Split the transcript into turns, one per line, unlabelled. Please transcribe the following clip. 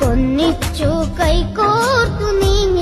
കൊന്നിച്ചു കൈകോർത്തു നീങ്ങി